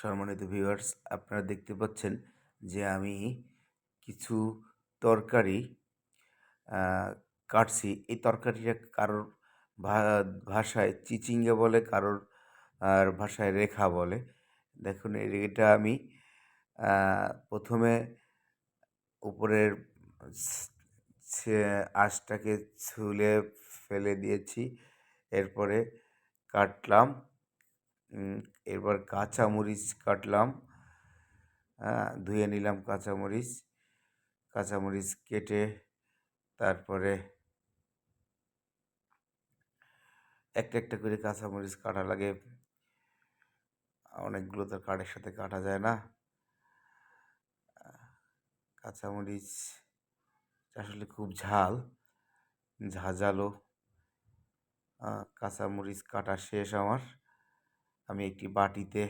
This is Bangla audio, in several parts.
সম্মানিত ভিউয়ার্স আপনারা দেখতে পাচ্ছেন যে আমি কিছু তরকারি কাটছি। এই তরকারিটা কারোর ভাষায় চিচিঙ্গা বলে, কারোর, আর ভাষায় রেখা বলে। দেখুন এটা আমি প্রথমে উপরের আঁশটাকে ছুলে ফেলে দিয়েছি। এরপরে কাটলাম। এরপর কাঁচামরিচ কাটলাম। হ্যাঁ ধুয়ে নিলাম কাঁচামরিচ। কাঁচামরিচ কেটে তারপরে একটা একটা করে কাঁচামরিচ কাটা লাগে। অনেকগুলো তো কাঠের সাথে কাটা যায় না। কাঁচামরিচ আসলে খুব ঝাল, ঝাঁঝালো। কাঁচামরিচ কাটা শেষ আমার। আমি একটি বাটিতে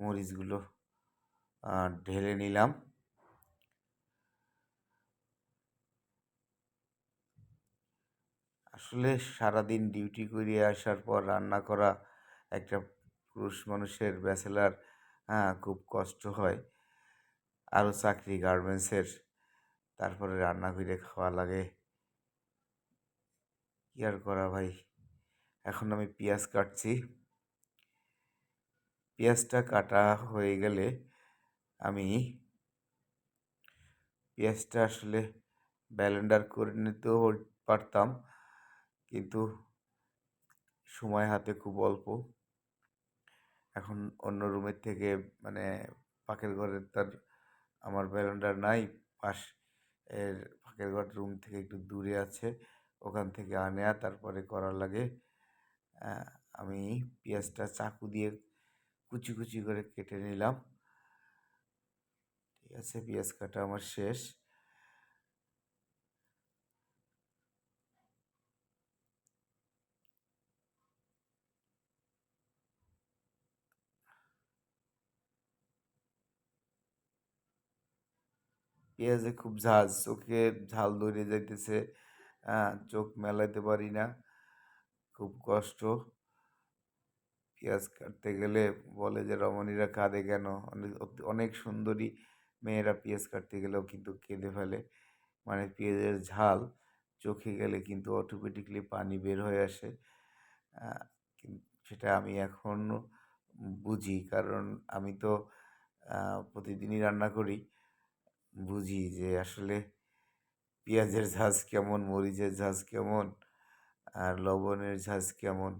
মরিচগুলো ঢেলে নিলাম। আসলে সারাদিন ডিউটি করে আসার পর রান্না করা একটা পুরুষ মানুষের ব্যাচেলার হ্যাঁ খুব কষ্ট হয়। আরও চাকরি গার্মেন্টসের, তারপরে রান্না করে খাওয়া লাগে। কি আর করা ভাই? এখন আমি পেঁয়াজ কাটছি। পেঁয়াজটা কাটা হয়ে গেলে আমি পেঁয়াজটা আসলে ব্যালেন্ডার করে নিতেও পারতাম। কিন্তু সময় হাতে খুব অল্প। এখন অন্য রুমের থেকে মানে পাকের ঘরের তার আমার ব্যালেন্ডার নাই, পাশ এর পাকের ঘর রুম থেকে একটু দূরে আছে, ওখান থেকে আনে তারপরে করার লাগে। আমি পেঁয়াজটা চাকু দিয়ে কুচি কুচি করে কেটে নিলাম। ঠিক আছে, পেঁয়াজ কাটা আমার শেষ। পেঁয়াজে খুব ঝাঁজ চোখে ঝাল ধরে যাইতেছে। হ্যাঁ চোখ মেলাতে পারি না। খুব কষ্ট। পেঁয়াজ কাটতে গেলে বলে যে রমণীরা কাঁদে কেন? অনেক সুন্দরী মেয়েরা পেঁয়াজ কাটতে গেলেও কিন্তু কেঁদে ফেলে। মানে পেঁয়াজের ঝাল চোখে গেলে কিন্তু অটোমেটিকলি পানি বের হয়ে আসে। সেটা আমি এখনও বুঝি। কারণ আমি তো প্রতিদিনই রান্না করি। বুঝি যে আসলে পেঁয়াজের ঝাঁজ কেমন, মরিচের ঝাঁজ কেমন, আর লবণের ঝাঁজ কেমন।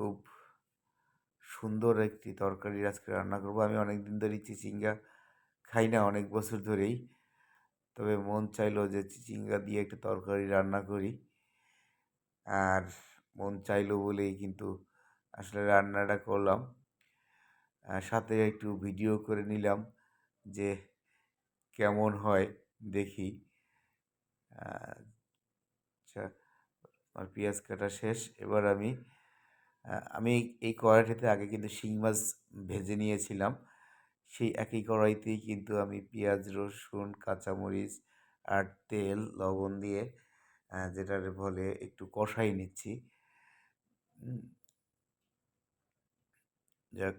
খুব সুন্দর একটি তরকারি আজকে রান্না করব। আমি অনেক দিন ধরেই চিচিঙ্গা খাই না, অনেক বছর ধরেই। তবে মন চাইলো যে চিচিঙ্গা দিয়ে একটা তরকারি রান্না করি। আর মন চাইলো বলেই কিন্তু আসলে রান্নাটা করলাম। সাথে একটু ভিডিও করে নিলাম যে কেমন হয় দেখি। আচ্ছা আমার পেঁয়াজ কাটা শেষ। এবার আমি আমি এই কড়াইটাতে আগে কিন্তু শিং মাছ ভেজে নিয়েছিলাম। সেই একই কড়াইতেই কিন্তু আমি পেঁয়াজ, রসুন, কাঁচামরিচ আর তেল, লবণ দিয়ে যেটার ফলে একটু কষাই নিচ্ছি। যাক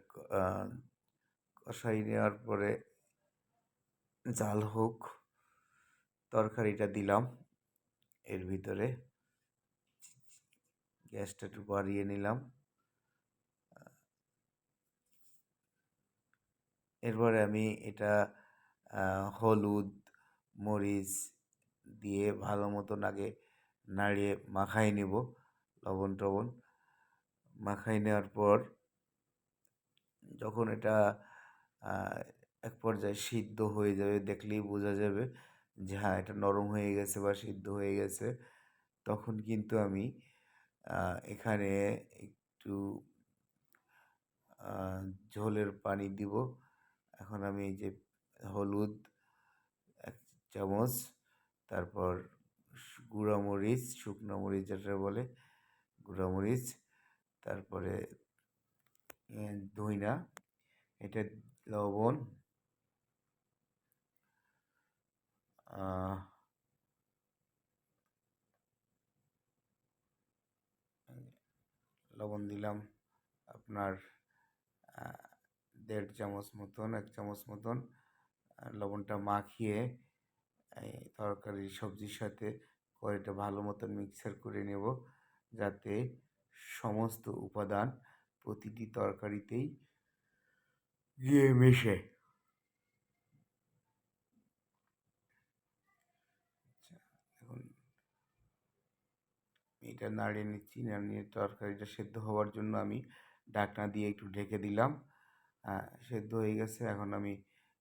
কষাই নেওয়ার পরে জাল হোক, তরকারিটা দিলাম এর ভিতরে। গ্যাসটা একটু বাড়িয়ে নিলাম। এরপরে আমি এটা হলুদ, মরিচ দিয়ে ভালো মতন আগে নাড়িয়ে মাখাই নেব লবণ টবণ। মাখাই নেওয়ার পর যখন এটা এক পর্যায়ে সিদ্ধ হয়ে যাবে দেখলেই বোঝা যাবে যে হ্যাঁ এটা নরম হয়ে গেছে বা সিদ্ধ হয়ে গেছে। তখন কিন্তু আমি এখানে একটু ঝোলের পানি দিব। এখন আমি যে হলুদ, এক চামচ, তারপর গুঁড়া মরিচ, শুকনো মরিচ যেটা বলে, গুঁড়া মরিচ, তারপরে ধইনা, এটা লবণ লবণ দিলাম। আপনার দেড় চামচ মতন, এক চামচ মতন লবণটা মাখিয়ে তরকারি সবজির সাথে কড়াইটা ভালো মতন মিক্সার করে নেব। যাতে সমস্ত উপাদান প্রতিটি তরকারিতেই গিয়ে মেশে আচ্ছা এখন এটা নাড়িয়ে নিচ্ছি, নাড়িয়ে তরকারিটা সেদ্ধ হওয়ার জন্য আমি ঢাকনা দিয়ে একটু ঢেকে দিলাম। সেদ্ধ হয়ে গেছে, এখন আমি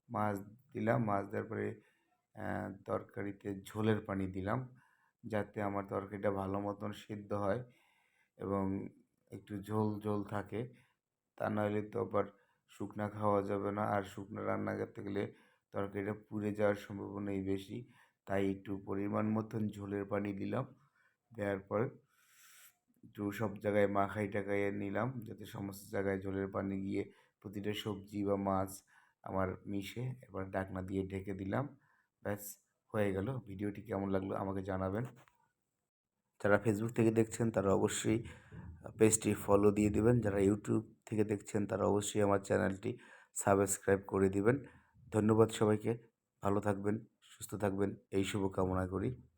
মাছ দিলাম। মাছ দেওয়ার পরে তরকারিতে ঝোলের পানি দিলাম, যাতে আমার তরকারিটা ভালো মতন সেদ্ধ হয় এবং একটু ঝোল ঝোল থাকে। তা নইলে তো আবার শুকনা খাওয়া যাবে না, আর শুকনো রান্না করতে গেলে তরকারিটা পুড়ে যাওয়ার সম্ভাবনাই বেশি। তাই একটু পরিমাণ মতন ঝোলের পানি দিলাম। দেওয়ার পর একটু সব জায়গায় মাখাই টাকাইয়ে নিলাম, যাতে সমস্ত জায়গায় ঝোলের পানি গিয়ে প্রতিটা সবজি বা মাছ আমার মিশে। এবার ডাকনা দিয়ে ঢেকে দিলাম। ব্যাস, হয়ে গেল। ভিডিওটি কেমন লাগল আমাকে জানাবেন। যারা ফেসবুক থেকে দেখছেন, তারা অবশ্যই পেজটি ফলো দিয়ে দিবেন। যারা ইউটিউব থেকে দেখছেন, তারা অবশ্যই আমার চ্যানেলটি সাবস্ক্রাইব করে দিবেন। ধন্যবাদ সবাইকে। ভালো থাকবেন, সুস্থ থাকবেন। এই শুভকামনা করি।